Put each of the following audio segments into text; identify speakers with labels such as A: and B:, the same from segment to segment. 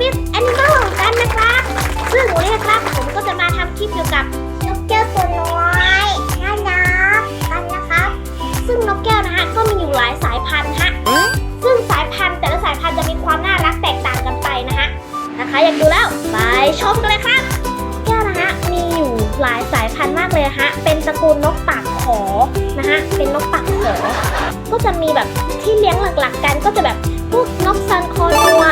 A: with Animal กันนะครับ ซึ่งวันนี้นะครับผมก็จะมาทำคลิปเกี่ยวกับนกแก้วตัวน้อยน่ารักกันนะครับ ซึ่งนกแก้วนะฮะก็มีอยู่หลายสายพันธุ์ฮะ ซึ่งสายพันธุ์แต่ละสายพันธุ์จะมีความน่ารักแตกต่างกันไปนะฮะ นะคะอยากดูแล้วไปชมกันเลยครับ แก้วนะฮะมีอยู่หลายสายพันธุ์มากเลยฮะ เป็นตระกูลนกปากขอนะฮะ เป็นนกปากขอ ก็จะมีแบบที่เลี้ยงหลักๆกันก็จะแบบพวกนกซันคอนัว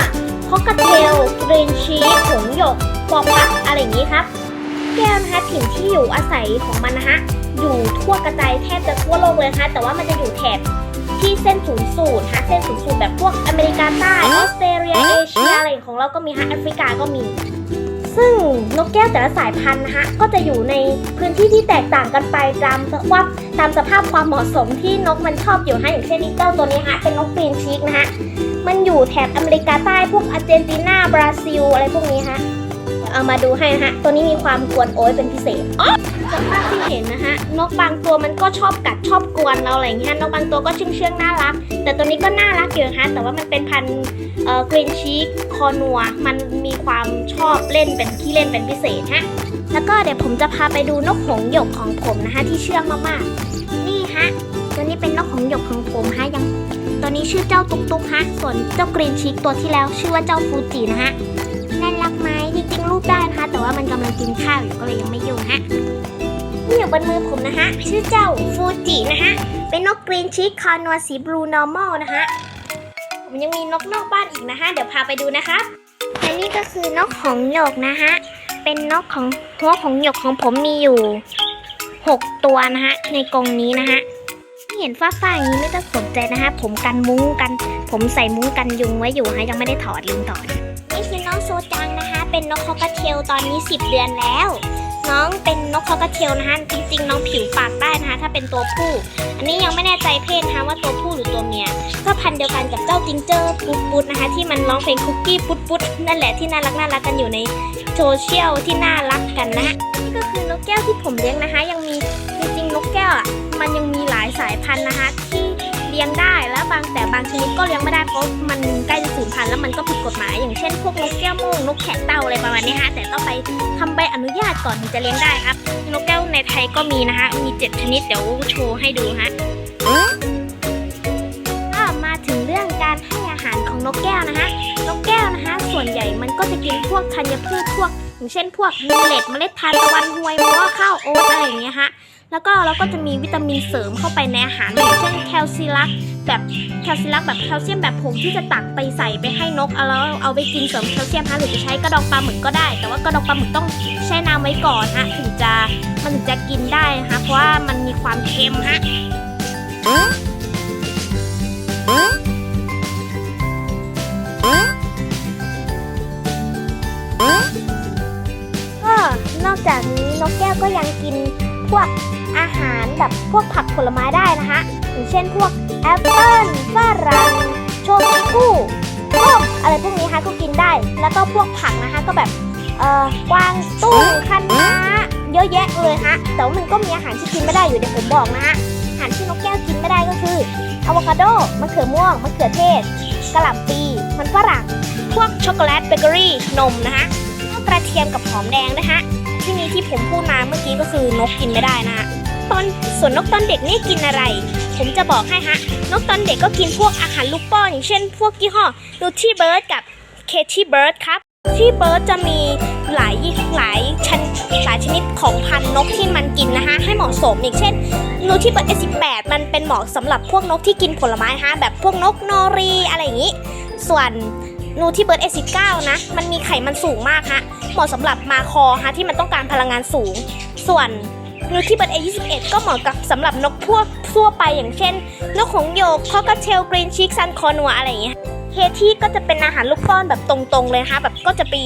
A: ฮอกกาเทลกรีนชีสหงส์หยกฟอพักอะไรอย่างนี้ครับ แก้วนะคะถิ่นที่อยู่อาศัยของมันนะฮะอยู่ทั่วกระจายแทบจะทั่วโลกเลยนะคะแต่ว่ามันจะอยู่แถบที่เส้นศูนย์สูตรฮะเส้นศูนย์สูตรแบบพวกอเมริกาใต้ออสเตรเลียเอเชียอะไรของเราก็มีฮะแอฟริกาก็มี ซึ่งนกแก้วแต่ละสายพันธุ์นะฮะก็จะอยู่ในพื้นที่ที่แตกต่างกันไปตามสภาพตามสภาพความเหมาะสมที่นกมันชอบอยู่ฮะอย่างเช่นนี่เจ้าตัวนี้ฮะเป็นนกกรีนชีกนะฮะ มันอยู่แถบอเมริกาใต้พวกอาร์เจนตินาบราซิล อะไรพวกนี้ฮะเอามาดูให้นะฮะ ตัวนี้มีความกวนโอ้ยเป็นพิเศษอ๋อจากภาพที่เห็นนะฮะ นกบางตัวมันก็ชอบกัดชอบกวนเราอะไรอย่างเงี้ยนกบางตัวก็เชื่องเชื่องน่ารัก แต่ตัวนี้ก็น่ารักอยู่นะคะแต่ว่ามันเป็นพันธุ์เอ่อกรีนชีกคอนัว มันมีความชอบเล่นเป็นขี้เล่นเป็นพิเศษฮะ แล้วก็เดี๋ยวผมจะพาไปดูนกหงส์หยกของผมนะคะที่เชื่องมากๆ นี่ฮะ ชื่อเจ้าตุ๊กตุ๊กฮะ ส่วนเจ้ากรีนชีกตัวที่แล้วชื่อว่าเจ้าฟูจินะฮะน่ารักไหมจริงๆรูปได้นะคะ แต่ว่ามันกำลังกินข้าวอยู่ก็เลยยังไม่อยู่ฮะนี่อยู่บนมือผมนะฮะ ชื่อเจ้าฟูจินะฮะ เป็นนกกรีนชีกคอนัวสีบลูนอร์มอลนะฮะผมยังมีนกนอกบ้านอีกนะฮะ เดี๋ยวพาไปดูนะครับอันนี้ก็คือนกหงหยกนะฮะ เป็นนกของหัวของหยกของผมมีอยู่ 6 ตัวนะฮะ ในกรงนี้นะฮะ เห็นฟ้าๆอย่างนี้ไม่ต้องสนใจนะฮะ ผมกันมุ้งกัน ผมใส่มุ้งกันยุงไว้อยู่ฮะยังไม่ได้ถอดลืมถอดนี่คือน้องโซจังนะคะ เป็นนกคอกระเทลตอนนี้ 10 เดือนแล้ว น้องเป็นนกคอกระเทลนะคะจริงๆน้องผิวปากได้นะคะ ถ้าเป็นตัวผู้ อันนี้ยังไม่แน่ใจเพศนะคะว่าตัวผู้หรือตัวเมียก็พันเดียวกันกับเจ้าจิงเจอร์ปุ๊ดปุ๊ดนะคะ ที่มันร้องเพลงคุกกี้ปุ๊ดปุ๊ดนั่นแหละที่น่ารักน่ารักกันอยู่ในโซเชียลที่น่ารักกันนะนี่ก็คือนกแก้วที่ผมเลี้ยงนะคะ ยังมีจริงๆนกแก้วอะมันยังมี สายพันธุ์นะคะที่เลี้ยงได้แล้วบางแต่บางชนิดก็เลี้ยงไม่ได้เพราะมันใกล้จะสูญพันธุ์แล้วมันก็ผิดกฎหมายอย่างเช่นพวกนกแก้วโม่งนกแขกเต่าอะไรประมาณนี้ฮะแต่ต้องไปทำใบอนุญาตก่อนถึงจะเลี้ยงได้ครับ นกแก้วในไทยก็มีนะคะมีเจ็ดชนิดเดี๋ยวโชว์ให้ดูฮะก็มาถึงเรื่องการให้อาหารของนกแก้วนะคะนกแก้วนะคะ ส่วนใหญ่มันก็จะกินพวกธัญพืชพวกอย่างเช่นพวกเมลเลตเมล็ดทานตะวันหวยมัวข้าวโอ๊ตอะไรอย่างเงี้ยฮะ แล้วก็เราก็จะมีวิตามินเสริมเข้าไปในอาหารอย่างเช่นแคลซิลักแบบแคลซิลักแบบแคลเซียมแบบผงที่จะตักไปใส่ไปให้นกเอาแล้วเอาไปกินเสริมแคลเซียมฮะหรือจะใช้กระดองปลาหมึกก็ได้ แต่ว่ากระดองปลาหมึกต้องแช่น้ำไว้ก่อนฮะถึงจะมันถึงจะกินได้นะคะเพราะว่ามันมีความเค็มฮะก็นอกจากนี้นกแก้วก็ยังกิน พวกอาหารแบบพวกผักผลไม้ได้นะคะอย่างเช่นพวกแอปเปิ้ลฝรั่งชมพู่ส้มอะไรพวกนี้นะคะก็กินได้ แล้วก็พวกผักนะคะก็แบบเอ่อกวางตุ้งคะน้าเยอะแยะเลยฮะแต่ว่ามันก็มีอาหารที่กินไม่ได้อยู่เดี๋ยวผมบอกนะฮะอาหารที่นกแก้วกินไม่ได้ก็คืออะโวคาโดมะเขือม่วงมะเขือเทศกะหล่ำปีมันฝรั่งพวกช็อกโกแลตเบเกอรี่นมนะคะกระเทียมกับหอมแดงนะฮะ ที่นี้ที่ผมพูดมาเมื่อกี้ก็คือนกกินไม่ได้นะฮะตอนส่วนนกตอนเด็กนี่กินอะไร ผมจะบอกให้ฮะ นกตอนเด็กก็กินพวกอาหารลูกป้อนอย่างเช่น พวกยี่ห้อนูที่เบิร์ดกับเคที่เบิร์ดครับที่เบิร์ดจะมีหลายหลายชนหลายชนิดของพันนกที่มันกินนะคะให้เหมาะสมอย่างเช่นนูที่เบิร์ด S18 มันเป็นเหมาะสำหรับพวกนกที่กินผลไม้ฮะแบบพวกนกนอรีอะไรอย่างนี้ ส่วน นูที่เบิร์ด S19 นะ มันมีไขมันสูงมากฮะ เหมาะสำหรับมาคอฮะที่มันต้องการพลังงานสูง ส่วนนูที่เบิร์ด A21 ก็เหมาะกับสำหรับนกพวกทั่วไปอย่างเช่น นกหงโยกคอกเทลกรีนชิกซันคอนัวอะไรอย่างเงี้ย เคที่ก็จะเป็นอาหารลูกป้อนแบบตรงๆเลยนะแบบก็จะปี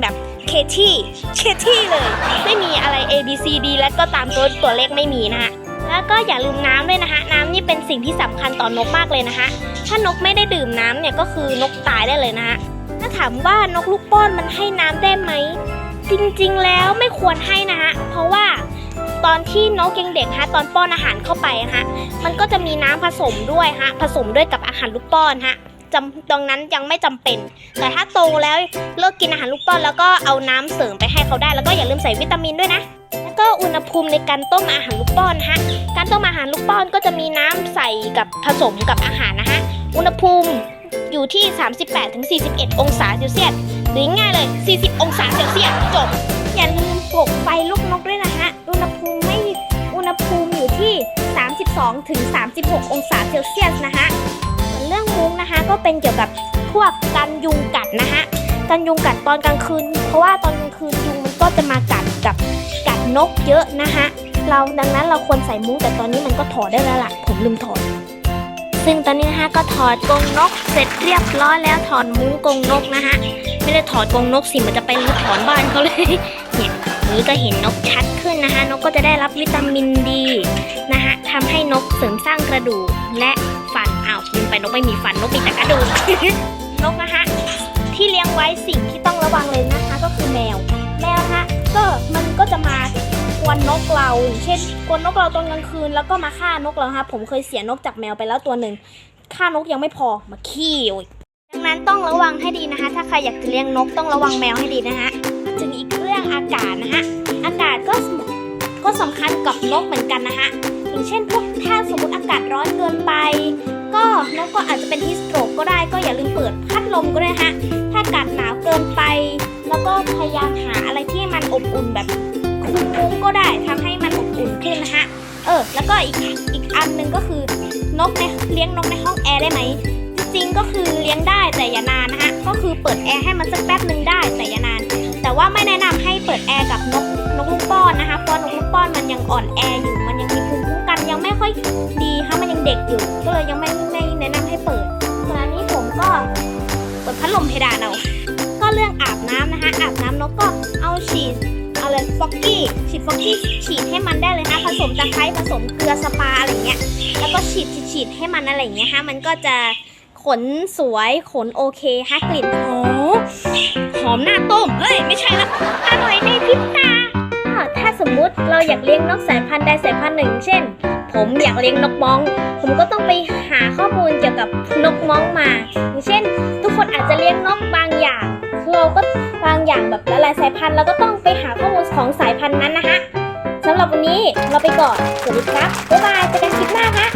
A: แบบเคที่เคที่เลย ไม่มีอะไร A B C D และก็ตามตัวตัวเลขไม่มีนะคะ แล้วก็อย่าลืมน้ำด้วยนะคะ น้ำนี่เป็นสิ่งที่สำคัญต่อนกมากเลยนะคะ ถ้านกไม่ได้ดื่มน้ำเนี่ยก็คือนกตายได้เลยนะคะถ้าถามว่านกลูกป้อนมันให้น้ำได้ไหม จริงๆแล้วไม่ควรให้นะฮะเพราะว่าตอนที่นกยังเด็กฮะตอนป้อนอาหารเข้าไปฮะมันก็จะมีน้ำผสมด้วยฮะผสมด้วยกับอาหารลูกป้อนฮะจำตรงนั้นยังไม่จำเป็น แต่ถ้าโตแล้วเลิกกินอาหารลูกป้อนแล้วก็เอาน้ำเสริมไปให้เขาได้แล้วก็อย่าลืมใส่วิตามินด้วยนะ แล้วก็อุณหภูมิในการต้มอาหารลูกป้อนนะฮะ การต้มอาหารลูกป้อนก็จะมีน้ำใส่กับผสมกับอาหารนะฮะ อุณหภูมิอยู่ที่ 38-41 องศาเซลเซียส หรือง่ายเลย 40 องศาเซลเซียสจบ อย่าลืมปลุกไฟลูกนกด้วยนะฮะ อุณหภูมิไม่ อุณหภูมิอยู่ที่ 32ถึง36 องศาเซลเซียสนะฮะเรื่องมุ้งนะคะก็เป็นเกี่ยวกับพวกกันยุงกัดนะฮะ กันยุงกัดตอนกลางคืน เพราะว่าตอนกลางคืนยุงมันก็จะมากัดกับกัด นกเยอะนะฮะ เราดังนั้นเราควรใส่มุ้งแต่ตอนนี้มันก็ถอดได้แล้วล่ะ ผมลืมถอด ซึ่งตอนนี้นะฮะก็ถอดกรงนกเสร็จเรียบร้อยแล้วถอดมุ้งกรงนกนะฮะ ไม่ได้ถอดกรงนกสิมันจะไปรื้อถอนบ้านเขาเลยเนี่ยนี้ก็เห็นนกชัดขึ้นนะคะ นกก็จะได้รับวิตามินดีนะคะทำให้นกเสริมสร้างกระดูกและฟันอ้าวลืมไปนกไม่มีฟันนกมีแต่กระดูกนกนะคะที่เลี้ยงไว้สิ่งที่ต้องระวังเลยนะคะ ก็คือแมว แมวนะคะก็มันก็จะมา วนนกเราเช่นกวนนกเราตอนกลางคืนแล้วก็มาฆ่านกเราค่ะผมเคยเสียนกจากแมวไปแล้วตัวหนึ่งฆ่านกยังไม่พอมาขี้อีกดังนั้นต้องระวังให้ดีนะคะ ถ้าใครอยากจะเลี้ยงนกต้องระวังแมวให้ดีนะคะถึงอีกเรื่องอากาศนะคะอากาศก็ก็สำคัญกับนกเหมือนกันนะคะอย่างเช่นพวกถ้าสมมติอากาศร้อนเกินไป ก็นกก็อาจจะเป็นฮิสโตรกก็ได้ก็อย่าลืมเปิดพัดลมก็ได้นะคะถ้าอากาศหนาวเกินไป แล้วก็พยายามหาอะไรที่มันอบอุ่นแบบ มุ้งก็ได้ทำให้มันอบอุ่นขึ้นนะคะเออ แล้วก็อีกอีกอันหนึ่งก็คือนกในเลี้ยงนกในห้องแอร์ได้ไหม จริงก็คือเลี้ยงได้แต่อย่านานนะคะก็คือเปิดแอร์ให้มันสักแป๊บหนึ่งได้แต่อย่านาน แต่ว่าไม่แนะนำให้เปิดแอร์กับนกนกลูกป้อนนะคะ เพราะนกลูกป้อนมันยังอ่อนแออยู่มันยังมีภูมิคุ้มกันยังไม่ค่อยดีค่ะมันยังเด็กอยู่ ก็เลยยังไม่ไม่แนะนำให้เปิดตอนนี้ผมก็เปิดพัดลมเพดานเอาก็เรื่องอาบน้ำนะคะอาบน้ำนกก็เอาฉีด ฟอกกี้ฉีดฟอกกี้ฉีดให้มันได้เลยนะผสมตะไคร้ผสมเกลือสปาอะไรเงี้ยแล้วก็ฉีดฉีดให้มันอะไรเงี้ยฮะมันก็จะขนสวยขนโอเคฮะกลิ่นหอมหอมหน้าต้มเฮ้ยไม่ใช่ละอร่อยในพริบตาอ้าถ้าสมมุติเราอยากเลี้ยงนกสายพันธุ์ใดสายพันธุ์หนึ่ง เช่น ผมอยากเลี้ยงนกม้อง ผมก็ต้องไปหาข้อมูลเกี่ยวกับนกม้องมา อย่างเช่น ทุกคนอาจจะเลี้ยงนกบางอย่าง เราก็ อย่างแบบละลายสายพันธุ์เราก็ต้องไปหาข้อมูลของสายพันธุ์นั้นนะคะสำหรับวันนี้เราไปก่อน สวัสดีครับ บ๊ายบายเจอกันคลิปหน้าค่ะ